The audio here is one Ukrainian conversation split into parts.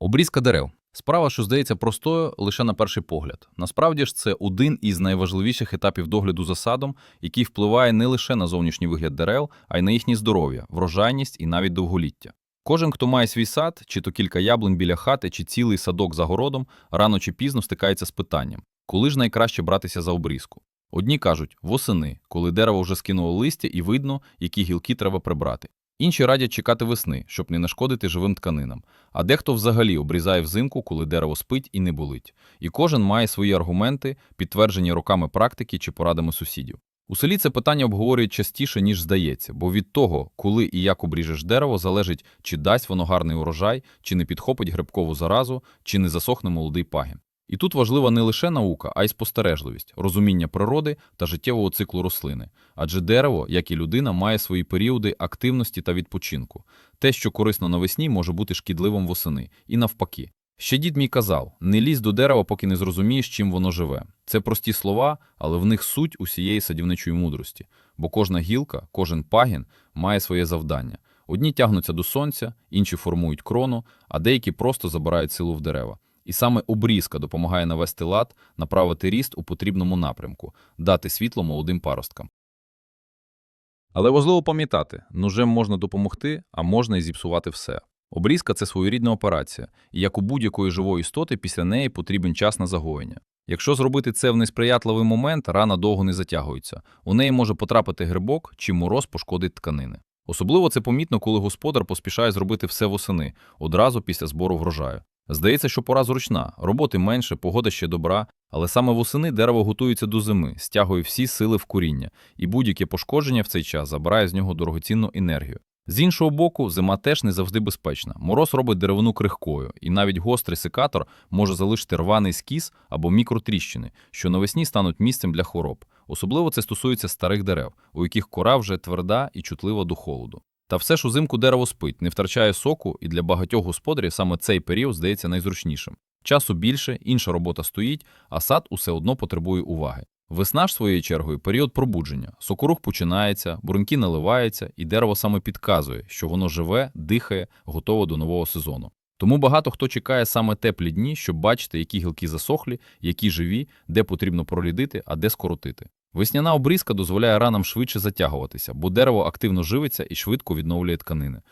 Обрізка дерев. Справа, що здається простою лише на перший погляд. Насправді ж це один із найважливіших етапів догляду за садом, який впливає не лише на зовнішній вигляд дерев, а й на їхнє здоров'я, врожайність і навіть довголіття. Кожен, хто має свій сад, чи то кілька яблунь біля хати, чи цілий садок за городом, рано чи пізно стикається з питанням, коли ж найкраще братися за обрізку. Одні кажуть восени, коли дерево вже скинуло листя і видно, які гілки треба прибрати. Інші радять чекати весни, щоб не нашкодити живим тканинам. А дехто взагалі обрізає взимку, коли дерево спить і не болить. І кожен має свої аргументи, підтверджені роками практики чи порадами сусідів. У селі це питання обговорюють частіше, ніж здається, бо від того, коли і як обріжеш дерево, залежить, чи дасть воно гарний урожай, чи не підхопить грибкову заразу, чи не засохне молодий пагін. І тут важлива не лише наука, а й спостережливість, розуміння природи та життєвого циклу рослини. Адже дерево, як і людина, має свої періоди активності та відпочинку. Те, що корисно навесні, може бути шкідливим восени, і навпаки. Ще дід мій казав: не лізь до дерева, поки не зрозумієш, чим воно живе. Це прості слова, але в них суть усієї садівничої мудрості, бо кожна гілка, кожен пагін має своє завдання. Одні тягнуться до сонця, інші формують крону, а деякі просто забирають силу в дерева. І саме обрізка допомагає навести лад, направити ріст у потрібному напрямку, дати світло молодим паросткам. Але важливо пам'ятати, ножем можна допомогти, а можна і зіпсувати все. Обрізка – це своєрідна операція, і як у будь-якої живої істоти, після неї потрібен час на загоєння. Якщо зробити це в несприятливий момент, рана довго не затягується. У неї може потрапити грибок чи мороз пошкодить тканини. Особливо це помітно, коли господар поспішає зробити все восени, одразу після збору врожаю. Здається, що пора зручна, роботи менше, погода ще добра, але саме восени дерево готується до зими, стягує всі сили в коріння, і будь-яке пошкодження в цей час забирає з нього дорогоцінну енергію. З іншого боку, зима теж не завжди безпечна. Мороз робить деревину крихкою, і навіть гострий секатор може залишити рваний скіс або мікротріщини, що навесні стануть місцем для хвороб. Особливо це стосується старих дерев, у яких кора вже тверда і чутлива до холоду. Та все ж узимку дерево спить, не втрачає соку, і для багатьох господарів саме цей період здається найзручнішим. Часу більше, інша робота стоїть, а сад усе одно потребує уваги. Весна ж своєю чергою період пробудження. Сокорух починається, бурунки наливаються, і дерево саме підказує, що воно живе, дихає, готове до нового сезону. Тому багато хто чекає саме теплі дні, щоб бачити, які гілки засохлі, які живі, де потрібно прорідити, а де скоротити. Весняна обрізка дозволяє ранам швидше затягуватися, бо дерево активно живиться і швидко відновлює тканини.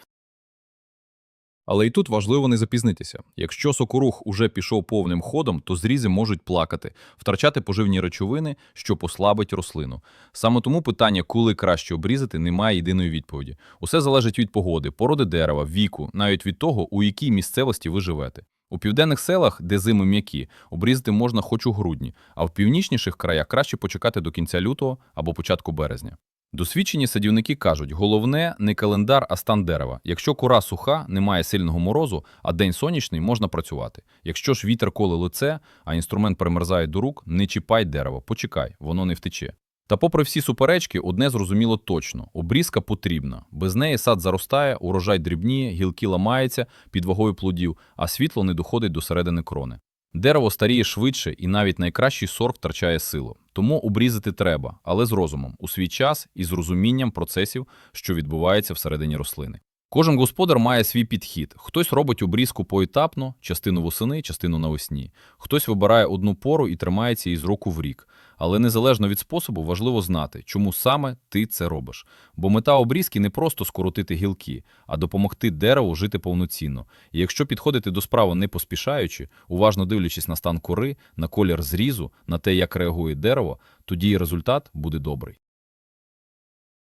Але і тут важливо не запізнитися. Якщо сокорух уже пішов повним ходом, то зрізи можуть плакати, втрачати поживні речовини, що послабить рослину. Саме тому питання, коли краще обрізати, немає єдиної відповіді. Усе залежить від погоди, породи дерева, віку, навіть від того, у якій місцевості ви живете. У південних селах, де зими м'які, обрізати можна хоч у грудні, а в північніших краях краще почекати до кінця лютого або початку березня. Досвідчені садівники кажуть, головне не календар, а стан дерева. Якщо кора суха, немає сильного морозу, а день сонячний, можна працювати. Якщо ж вітер коле лице, а інструмент примерзає до рук, не чіпай дерево, почекай, воно не втече. Та попри всі суперечки, одне зрозуміло точно – обрізка потрібна. Без неї сад заростає, урожай дрібніє, гілки ламаються під вагою плодів, а світло не доходить до середини крони. Дерево старіє швидше, і навіть найкращий сорт втрачає силу. Тому обрізати треба, але з розумом, у свій час і з розумінням процесів, що відбуваються всередині рослини. Кожен господар має свій підхід. Хтось робить обрізку поетапно, частину восени, частину навесні. Хтось вибирає одну пору і тримається із року в рік. Але незалежно від способу важливо знати, чому саме ти це робиш. Бо мета обрізки не просто скоротити гілки, а допомогти дереву жити повноцінно. І якщо підходити до справи не поспішаючи, уважно дивлячись на стан кори, на колір зрізу, на те, як реагує дерево, тоді і результат буде добрий.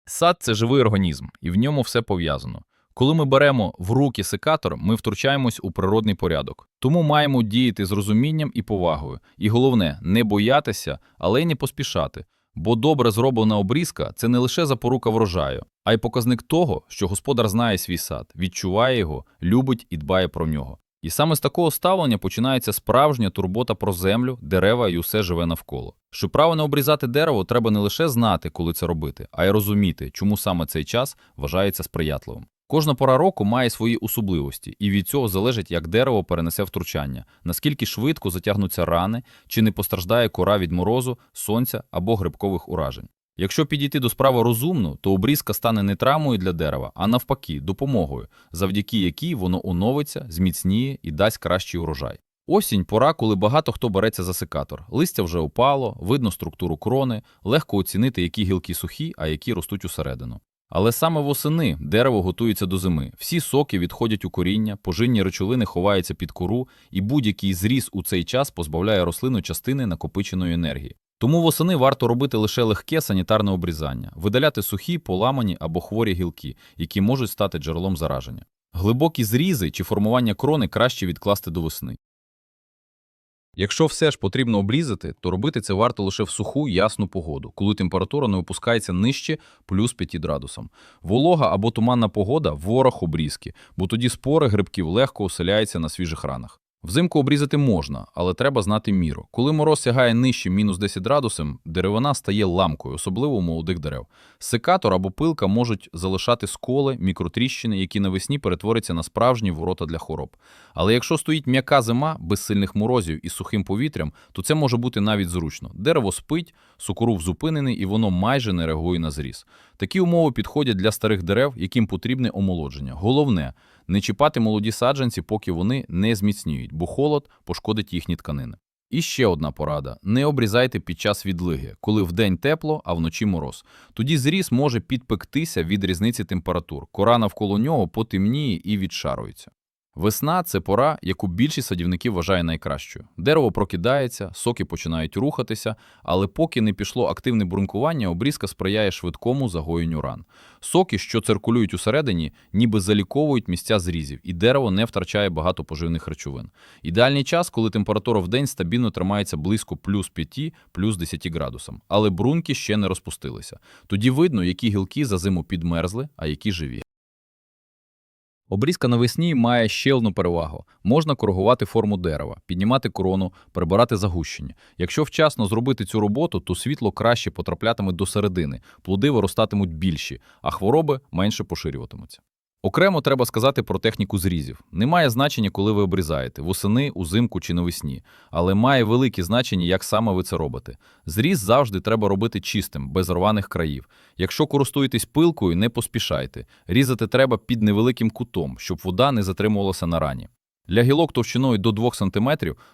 Сад це живий організм, і в ньому все пов'язано. Коли ми беремо в руки секатор, ми втручаємось у природний порядок. Тому маємо діяти з розумінням і повагою. І головне, не боятися, але й не поспішати. Бо добре зроблена обрізка це не лише запорука врожаю, а й показник того, що господар знає свій сад, відчуває його, любить і дбає про нього. І саме з такого ставлення починається справжня турбота про землю, дерева і усе живе навколо. Щоб правильно обрізати дерево, треба не лише знати, коли це робити, а й розуміти, чому саме цей час вважається сприятливим. Кожна пора року має свої особливості, і від цього залежить, як дерево перенесе втручання, наскільки швидко затягнуться рани, чи не постраждає кора від морозу, сонця або грибкових уражень. Якщо підійти до справи розумно, то обрізка стане не травмою для дерева, а навпаки, допомогою, завдяки якій воно оновиться, зміцніє і дасть кращий урожай. Осінь пора, коли багато хто береться за секатор. Листя вже опало, видно структуру крони, легко оцінити, які гілки сухі, а які ростуть усередину. Але саме восени дерево готується до зими. Всі соки відходять у коріння, пожинні речовини ховаються під кору, і будь-який зріз у цей час позбавляє рослину частини накопиченої енергії. Тому восени варто робити лише легке санітарне обрізання, видаляти сухі, поламані або хворі гілки, які можуть стати джерелом зараження. Глибокі зрізи чи формування крони краще відкласти до весни. Якщо все ж потрібно обрізати, то робити це варто лише в суху ясну погоду, коли температура не опускається нижче плюс 5 градусам. Волога або туманна погода ворог обрізки, бо тоді спори грибків легко оселяються на свіжих ранах. Взимку обрізати можна, але треба знати міру. Коли мороз сягає нижче мінус 10 градусів, деревина стає ламкою, особливо у молодих дерев. Секатор або пилка можуть залишати сколи, мікротріщини, які навесні перетворяться на справжні ворота для хвороб. Але якщо стоїть м'яка зима без сильних морозів і сухим повітрям, то це може бути навіть зручно. Дерево спить, сукорув зупинений і воно майже не реагує на зріз. Такі умови підходять для старих дерев, яким потрібне омолодження. Головне не чіпати молоді саджанці, поки вони не зміцніють, бо холод пошкодить їхні тканини. І ще одна порада: не обрізайте під час відлиги, коли вдень тепло, а вночі мороз. Тоді зріз може підпектися від різниці температур. Кора навколо нього потемніє і відшарується. Весна це пора, яку більшість садівників вважає найкращою. Дерево прокидається, соки починають рухатися, але поки не пішло активне брункування, обрізка сприяє швидкому загоєнню ран. Соки, що циркулюють усередині, ніби заліковують місця зрізів, і дерево не втрачає багато поживних речовин. Ідеальний час, коли температура в день стабільно тримається близько плюс 5, плюс 10 градусам, але брунки ще не розпустилися. Тоді видно, які гілки за зиму підмерзли, а які живі. Обрізка навесні має ще одну перевагу. Можна коригувати форму дерева, піднімати корону, прибирати загущення. Якщо вчасно зробити цю роботу, то світло краще потраплятиме до середини, плоди виростатимуть більші, а хвороби менше поширюватимуться. Окремо треба сказати про техніку зрізів. Немає значення, коли ви обрізаєте восени, узимку чи навесні, але має велике значення, як саме ви це робите. Зріз завжди треба робити чистим, без рваних країв. Якщо користуєтесь пилкою, не поспішайте. Різати треба під невеликим кутом, щоб вода не затримувалася на рані. Для гілок товщиною до 2 см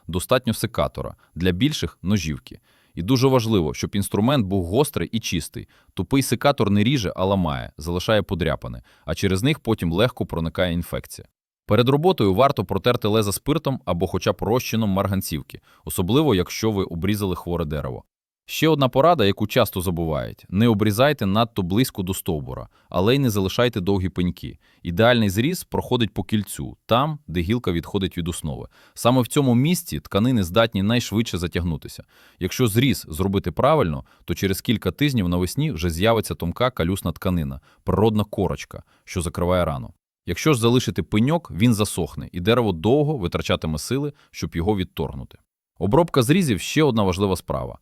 достатньо секатора, для більших ножівки. І дуже важливо, щоб інструмент був гострий і чистий. Тупий секатор не ріже, а ламає, залишає подряпини, а через них потім легко проникає інфекція. Перед роботою варто протерти леза спиртом або хоча б розчином марганцівки, особливо якщо ви обрізали хворе дерево. Ще одна порада, яку часто забувають: не обрізайте надто близько до стовбура, але й не залишайте довгі пеньки. Ідеальний зріз проходить по кільцю, там, де гілка відходить від основи. Саме в цьому місці тканини здатні найшвидше затягнутися. Якщо зріз зробити правильно, то через кілька тижнів навесні вже з'явиться тонка калюсна тканина, природна корочка, що закриває рану. Якщо ж залишити пеньок, він засохне, і дерево довго витрачатиме сили, щоб його відторгнути. Обробка зрізів ще одна важлива справа.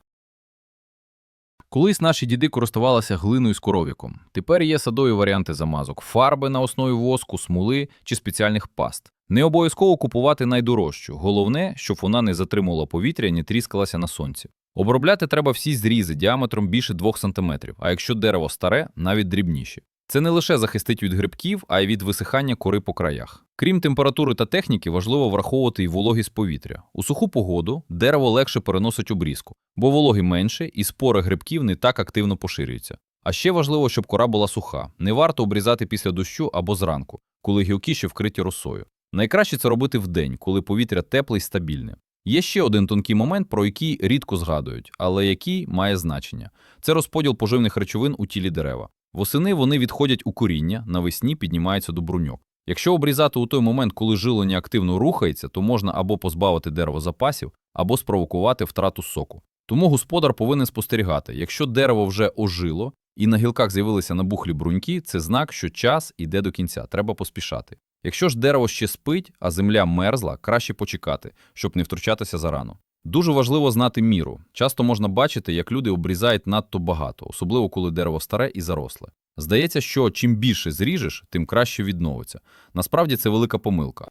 Колись наші діди користувалися глиною з коровіком. Тепер є садові варіанти замазок, фарби на основі воску, смоли чи спеціальних паст. Не обов'язково купувати найдорожчу. Головне, щоб вона не затримувала повітря не тріскалася на сонці. Обробляти треба всі зрізи діаметром більше 2 см, а якщо дерево старе, навіть дрібніші. Це не лише захистить від грибків, а й від висихання кори по краях. Крім температури та техніки, важливо враховувати й вологість повітря. У суху погоду дерево легше переносить обрізку, бо вологи менше і спори грибків не так активно поширюються. А ще важливо, щоб кора була суха. Не варто обрізати після дощу або зранку, коли гілки ще вкриті росою. Найкраще це робити вдень, коли повітря тепле й стабільне. Є ще один тонкий момент, про який рідко згадують, але який має значення: це розподіл поживних речовин у тілі дерева. Восени вони відходять у коріння, навесні піднімаються до бруньок. Якщо обрізати у той момент, коли жилення активно рухається, то можна або позбавити дерево запасів, або спровокувати втрату соку. Тому господар повинен спостерігати, якщо дерево вже ожило і на гілках з'явилися набухлі бруньки, це знак, що час іде до кінця, треба поспішати. Якщо ж дерево ще спить, а земля мерзла, краще почекати, щоб не втручатися зарано. Дуже важливо знати міру. Часто можна бачити, як люди обрізають надто багато, особливо коли дерево старе і заросле. Здається, що чим більше зріжеш, тим краще відновиться. Насправді це велика помилка.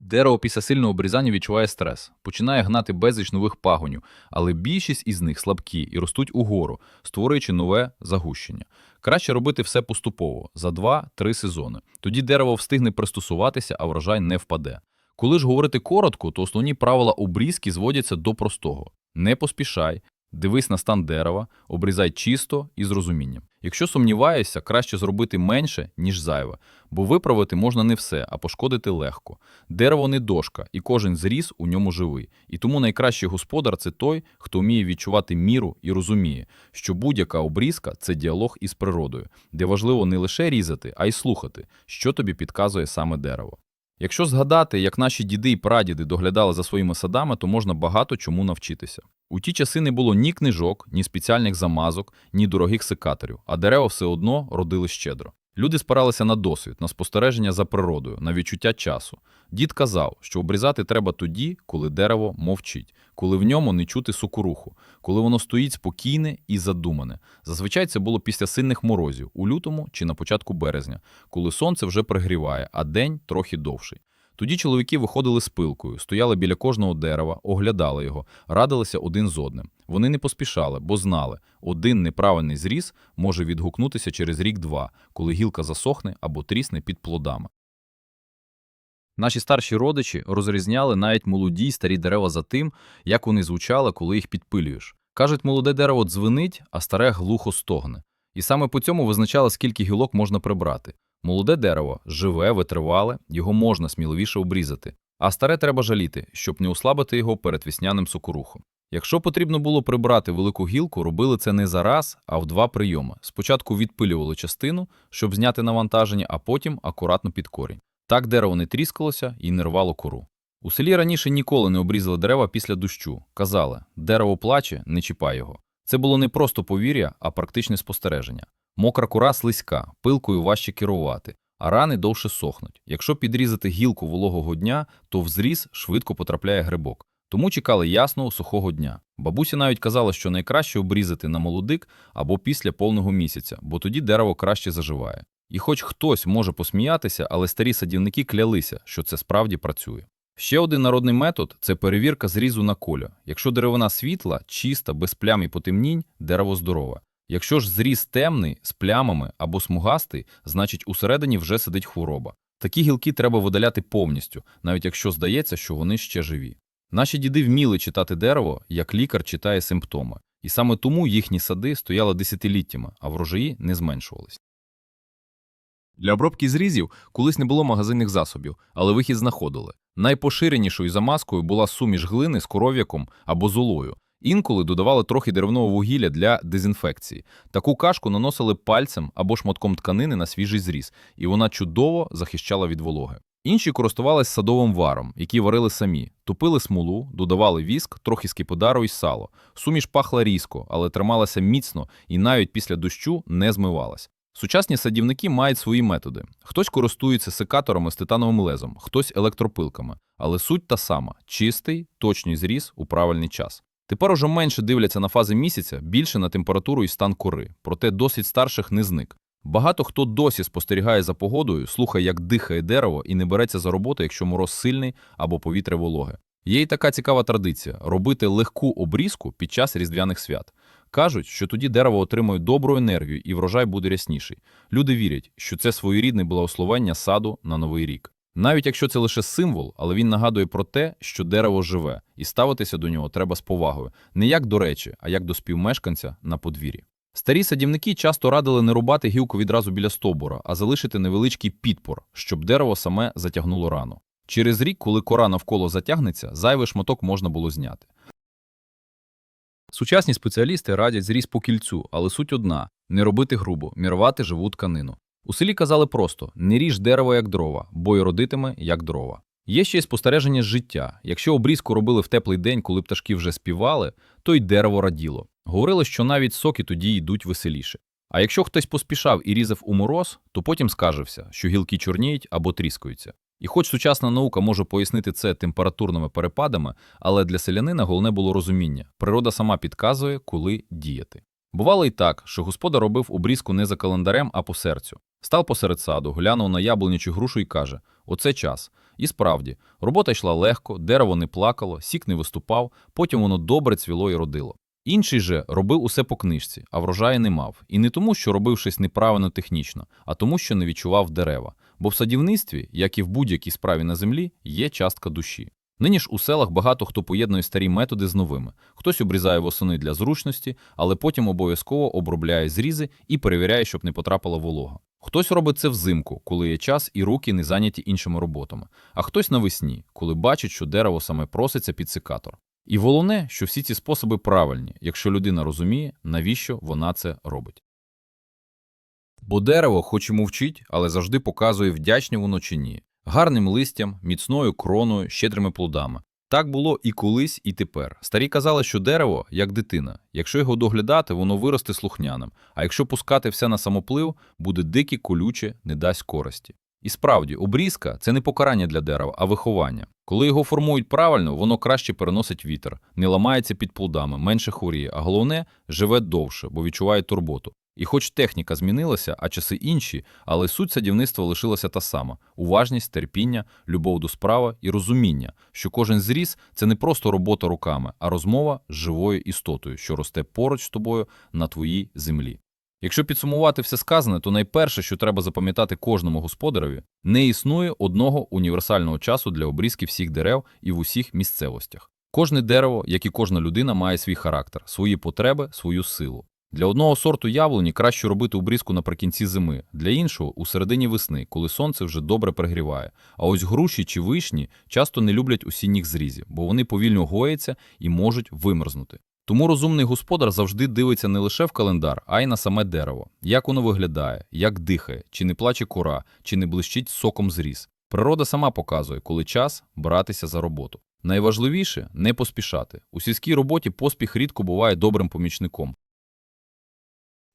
Дерево після сильного обрізання відчуває стрес, починає гнати безліч нових пагонів, але більшість із них слабкі і ростуть угору, створюючи нове загущення. Краще робити все поступово за 2-3 сезони. Тоді дерево встигне пристосуватися, а врожай не впаде. Коли ж говорити коротко, то основні правила обрізки зводяться до простого: не поспішай, дивись на стан дерева, обрізай чисто і з розумінням. Якщо сумніваєшся, краще зробити менше, ніж зайве, бо виправити можна не все, а пошкодити легко. Дерево не дошка, і кожен зріз у ньому живий. І тому найкращий господар це той, хто вміє відчувати міру і розуміє, що будь-яка обрізка це діалог із природою, де важливо не лише різати, а й слухати, що тобі підказує саме дерево. Якщо згадати, як наші діди і прадіди доглядали за своїми садами, то можна багато чому навчитися. У ті часи не було ні книжок, ні спеціальних замазок, ні дорогих секаторів, а дерева все одно родили щедро. Люди спиралися на досвід, на спостереження за природою, на відчуття часу. Дід казав, що обрізати треба тоді, коли дерево мовчить, коли в ньому не чути сукуруху, коли воно стоїть спокійне і задумане. Зазвичай це було після сильних морозів, у лютому чи на початку березня, коли сонце вже пригріває, а день трохи довший. Тоді чоловіки виходили з пилкою, стояли біля кожного дерева, оглядали його, радилися один з одним. Вони не поспішали, бо знали, один неправильний зріз може відгукнутися через рік-два, коли гілка засохне або трісне під плодами. Наші старші родичі розрізняли навіть молоді й старі дерева за тим, як вони звучали, коли їх підпилюєш. Кажуть, молоде дерево дзвенить, а старе глухо стогне. І саме по цьому визначали, скільки гілок можна прибрати. Молоде дерево живе, витривале, його можна сміливіше обрізати, а старе треба жаліти, щоб не ослабити його перед вісняним сокорухом. Якщо потрібно було прибрати велику гілку, робили це не за раз, а в два прийоми. Спочатку відпилювали частину, щоб зняти навантаження, а потім акуратно під корінь. Так дерево не тріскалося і не рвало кору. У селі раніше ніколи не обрізали дерева після дощу. Казали, дерево плаче, не чіпай його. Це було не просто повір'я, а практичне спостереження. Мокра кора слизька, пилкою важче керувати, а рани довше сохнуть. Якщо підрізати гілку вологого дня, то в зріз швидко потрапляє грибок. Тому чекали ясного сухого дня. Бабуся навіть казала, що найкраще обрізати на молодик або після повного місяця, бо тоді дерево краще заживає. І хоч хтось може посміятися, але старі садівники клялися, що це справді працює. Ще один народний метод це перевірка зрізу на коля. Якщо деревина світла, чиста, без плям і потемнінь, дерево здорове. Якщо ж зріз темний, з плямами або смугастий, значить усередині вже сидить хвороба. Такі гілки треба видаляти повністю, навіть якщо здається, що вони ще живі. Наші діди вміли читати дерево, як лікар читає симптоми, і саме тому їхні сади стояли десятиліттями, а врожаї не зменшувались. Для обробки зрізів колись не було магазинних засобів, але вихід знаходили. Найпоширенішою замазкою була суміш глини з коров'яком або золою. Інколи додавали трохи деревного вугілля для дезінфекції. Таку кашку наносили пальцем або шматком тканини на свіжий зріз, і вона чудово захищала від вологи. Інші користувались садовим варом, який варили самі, тупили смолу, додавали віск, трохи скиподару і сало. Суміш пахла різко, але трималася міцно і навіть після дощу не змивалась. Сучасні садівники мають свої методи. Хтось користується секаторами з титановим лезом, хтось електропилками, але суть та сама чистий, точний зріз у правильний час. Тепер уже менше дивляться на фази місяця, більше на температуру і стан кори, проте досить старших не зник. Багато хто досі спостерігає за погодою, слухає, як дихає дерево, і не береться за роботу, якщо мороз сильний або повітря вологе. Є й така цікава традиція робити легку обрізку під час різдвяних свят. Кажуть, що тоді дерево отримує добру енергію і врожай буде рясніший. Люди вірять, що це своєрідне благословення саду на новий рік. Навіть якщо це лише символ, але він нагадує про те, що дерево живе, і ставитися до нього треба з повагою, не як до речі, а як до співмешканця на подвір'ї. Старі садівники часто радили не рубати гілку відразу біля стовбура, а залишити невеличкий підпор, щоб дерево саме затягнуло рану. Через рік, коли кора навколо затягнеться, зайвий шматок можна було зняти. Сучасні спеціалісти радять зріз по кільцю, але суть одна не робити грубо, мірвати живу тканину. У селі казали просто не ріж дерево як дрова, бо й родитиме як дрова. Є ще й спостереження з життя. Якщо обрізку робили в теплий день, коли пташки вже співали, то й дерево раділо. Говорили, що навіть соки тоді йдуть веселіше. А якщо хтось поспішав і різав у мороз, то потім скаржився, що гілки чорніють або тріскаються. І хоч сучасна наука може пояснити це температурними перепадами, але для селянина головне було розуміння природа сама підказує, коли діяти. Бувало й так, що господар робив обрізку не за календарем, а по серцю. Став посеред саду, глянув на яблуню чи грушу і каже: Оце час. І справді, робота йшла легко, дерево не плакало, сік не виступав, потім воно добре цвіло і родило. Інший же робив усе по книжці, а врожаю не мав. І не тому, що робив щось неправильно технічно, а тому, що не відчував дерева. Бо в садівництві, як і в будь-якій справі на землі, є частка душі. Нині ж у селах багато хто поєднує старі методи з новими. Хтось обрізає восени для зручності, але потім обов'язково обробляє зрізи і перевіряє, щоб не потрапила волога. Хтось робить це взимку, коли є час і руки не зайняті іншими роботами, а хтось навесні, коли бачить, що дерево саме проситься під секатор. І головне, що всі ці способи правильні, якщо людина розуміє, навіщо вона це робить. Бо дерево, хоч і мовчить, але завжди показує вдячні воно чи ні. Гарним листям, міцною кроною, щедрими плодами. Так було і колись, і тепер. Старі казали, що дерево як дитина. Якщо його доглядати, воно виросте слухняним, а якщо пускати все на самоплив, буде дике, колюче, не дасть користі. І справді, обрізка це не покарання для дерева, а виховання. Коли його формують правильно, воно краще переносить вітер, не ламається під плодами, менше хворіє, а головне живе довше, бо відчуває турботу. І хоч техніка змінилася, а часи інші, але суть садівництва лишилася та сама: уважність, терпіння, любов до справи і розуміння, що кожен зріз це не просто робота руками, а розмова з живою істотою, що росте поруч з тобою на твоїй землі. Якщо підсумувати все сказане, то найперше, що треба запам'ятати кожному господареві, не існує одного універсального часу для обрізки всіх дерев і в усіх місцевостях. Кожне дерево, як і кожна людина, має свій характер, свої потреби, свою силу. Для одного сорту яблуні краще робити обрізку наприкінці зими, для іншого у середині весни, коли сонце вже добре пригріває. А ось груші чи вишні часто не люблять осінніх зрізів, бо вони повільно гояться і можуть вимерзнути. Тому розумний господар завжди дивиться не лише в календар, а й на саме дерево, як воно виглядає, як дихає, чи не плаче кора, чи не блищить соком зріз. Природа сама показує, коли час братися за роботу. Найважливіше не поспішати. У сільській роботі поспіх рідко буває добрим помічником.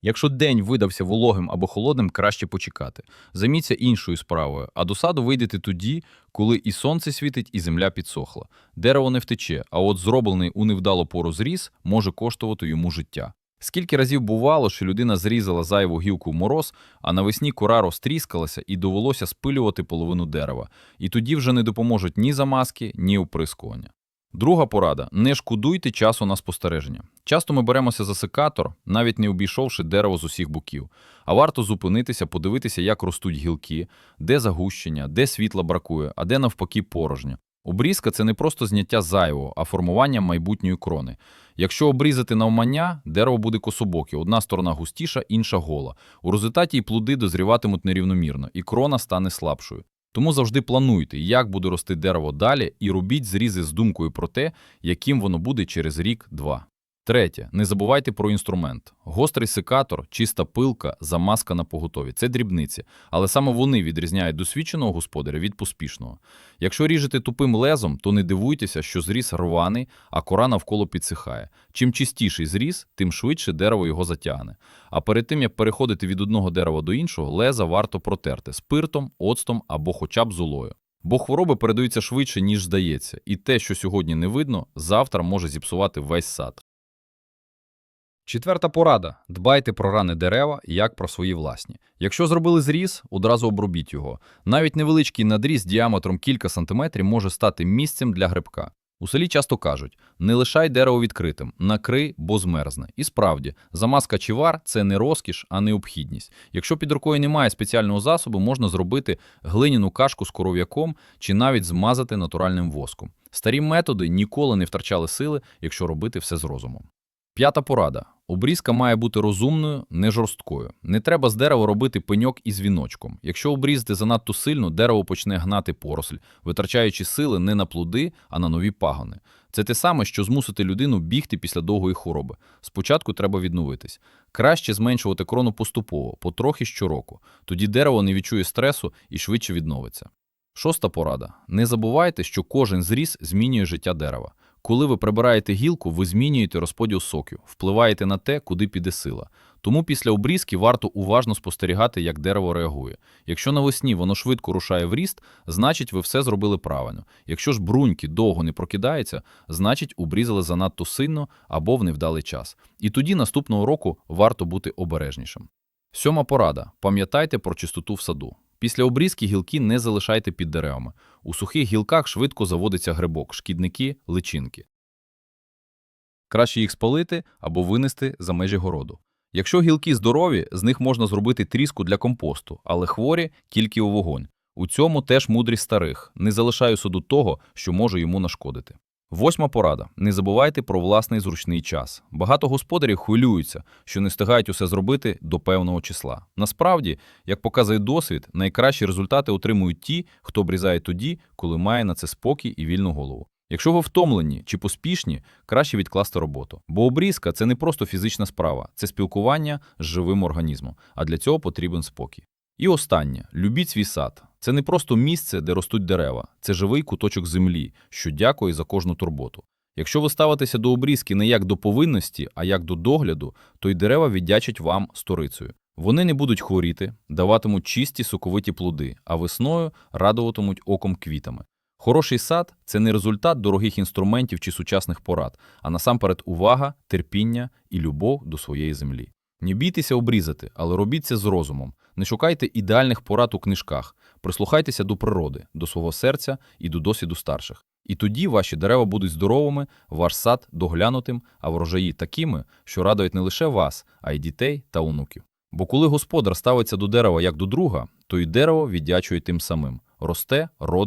Якщо день видався вологим або холодним, краще почекати. Займіться іншою справою, а до саду вийдете тоді, коли і сонце світить, і земля підсохла. Дерево не втече, а от зроблений у невдалу пору зріз може коштувати йому життя. Скільки разів бувало, що людина зрізала зайву гілку в мороз, а навесні кора розтріскалася і довелося спилювати половину дерева. І тоді вже не допоможуть ні замазки, ні оприскування. Друга порада: не шкодуйте часу на спостереження. Часто ми беремося за секатор, навіть не обійшовши дерево з усіх боків. А варто зупинитися, подивитися, як ростуть гілки, де загущення, де світла бракує, а де навпаки порожня. Обрізка це не просто зняття зайвого, а формування майбутньої крони. Якщо обрізати навмання, дерево буде кособоке, одна сторона густіша, інша гола. У результаті і плоди дозріватимуть нерівномірно, і крона стане слабшою. Тому завжди плануйте, як буде рости дерево далі, і робіть зрізи з думкою про те, яким воно буде через рік-два. Третє. Не забувайте про інструмент. Гострий секатор, чиста пилка, замазка на поготові. Це дрібниці, але саме вони відрізняють досвідченого господаря від поспішного. Якщо ріжете тупим лезом, то не дивуйтеся, що зріз рваний, а кора навколо підсихає. Чим чистіший зріз, тим швидше дерево його затягне. А перед тим, як переходити від одного дерева до іншого, леза варто протерти спиртом, оцтом або хоча б золою. Бо хвороби передаються швидше, ніж здається, і те, що сьогодні не видно, завтра може зіпсувати весь сад. Четверта порада: дбайте про рани дерева, як про свої власні. Якщо зробили зріз, одразу обробіть його. Навіть невеличкий надріз діаметром кілька сантиметрів може стати місцем для грибка. У селі часто кажуть: не лишай дерево відкритим, накрий, бо змерзне. І справді, замазка чи вар – це не розкіш, а необхідність. Якщо під рукою немає спеціального засобу, можна зробити глиняну кашку з коров'яком чи навіть змазати натуральним воском. Старі методи ніколи не втрачали сили, якщо робити все з розумом. П'ята порада. Обрізка має бути розумною, не жорсткою. Не треба з дерева робити пеньок із віночком. Якщо обрізати занадто сильно, дерево почне гнати поросль, витрачаючи сили не на плоди, а на нові пагони. Це те саме, що змусити людину бігти після довгої хвороби. Спочатку треба відновитись. Краще зменшувати крону поступово, потрохи щороку. Тоді дерево не відчує стресу і швидше відновиться. Шоста порада. Не забувайте, що кожен зріз змінює життя дерева. Коли ви прибираєте гілку, ви змінюєте розподіл соків, впливаєте на те, куди піде сила. Тому після обрізки варто уважно спостерігати, як дерево реагує. Якщо навесні воно швидко рушає в ріст, значить ви все зробили правильно. Якщо ж бруньки довго не прокидаються, значить обрізали занадто сильно або в невдалий час. І тоді наступного року варто бути обережнішим. Сьома порада. Пам'ятайте про чистоту в саду. Після обрізки гілки не залишайте під деревами. У сухих гілках швидко заводиться грибок, шкідники, личинки. Краще їх спалити або винести за межі городу. Якщо гілки здорові, з них можна зробити тріску для компосту, але хворі тільки у вогонь. У цьому теж мудрість старих. Не залишаю суду того, що може йому нашкодити. Восьма порада. Не забувайте про власний зручний час. Багато господарів хвилюються, що не встигають усе зробити до певного числа. Насправді, як показує досвід, найкращі результати отримують ті, хто обрізає тоді, коли має на це спокій і вільну голову. Якщо ви втомлені чи поспішні, краще відкласти роботу. Бо обрізка це не просто фізична справа, це спілкування з живим організмом, а для цього потрібен спокій. І останнє любіть свій сад. Це не просто місце, де ростуть дерева, це живий куточок землі, що дякує за кожну турботу. Якщо ви ставитеся до обрізки не як до повинності, а як до догляду, то й дерева віддячать вам сторицею. Вони не будуть хворіти, даватимуть чисті соковиті плоди, а весною радуватимуть оком квітами. Хороший сад це не результат дорогих інструментів чи сучасних порад, а насамперед увага, терпіння і любов до своєї землі. Не бійтеся обрізати, але робіть це з розумом. Не шукайте ідеальних порад у книжках, прислухайтеся до природи, до свого серця і до досвіду старших. І тоді ваші дерева будуть здоровими, ваш сад доглянутим, а врожаї такими, що радують не лише вас, а й дітей та онуків. Бо коли господар ставиться до дерева як до друга, то й дерево віддячує тим самим росте, родить.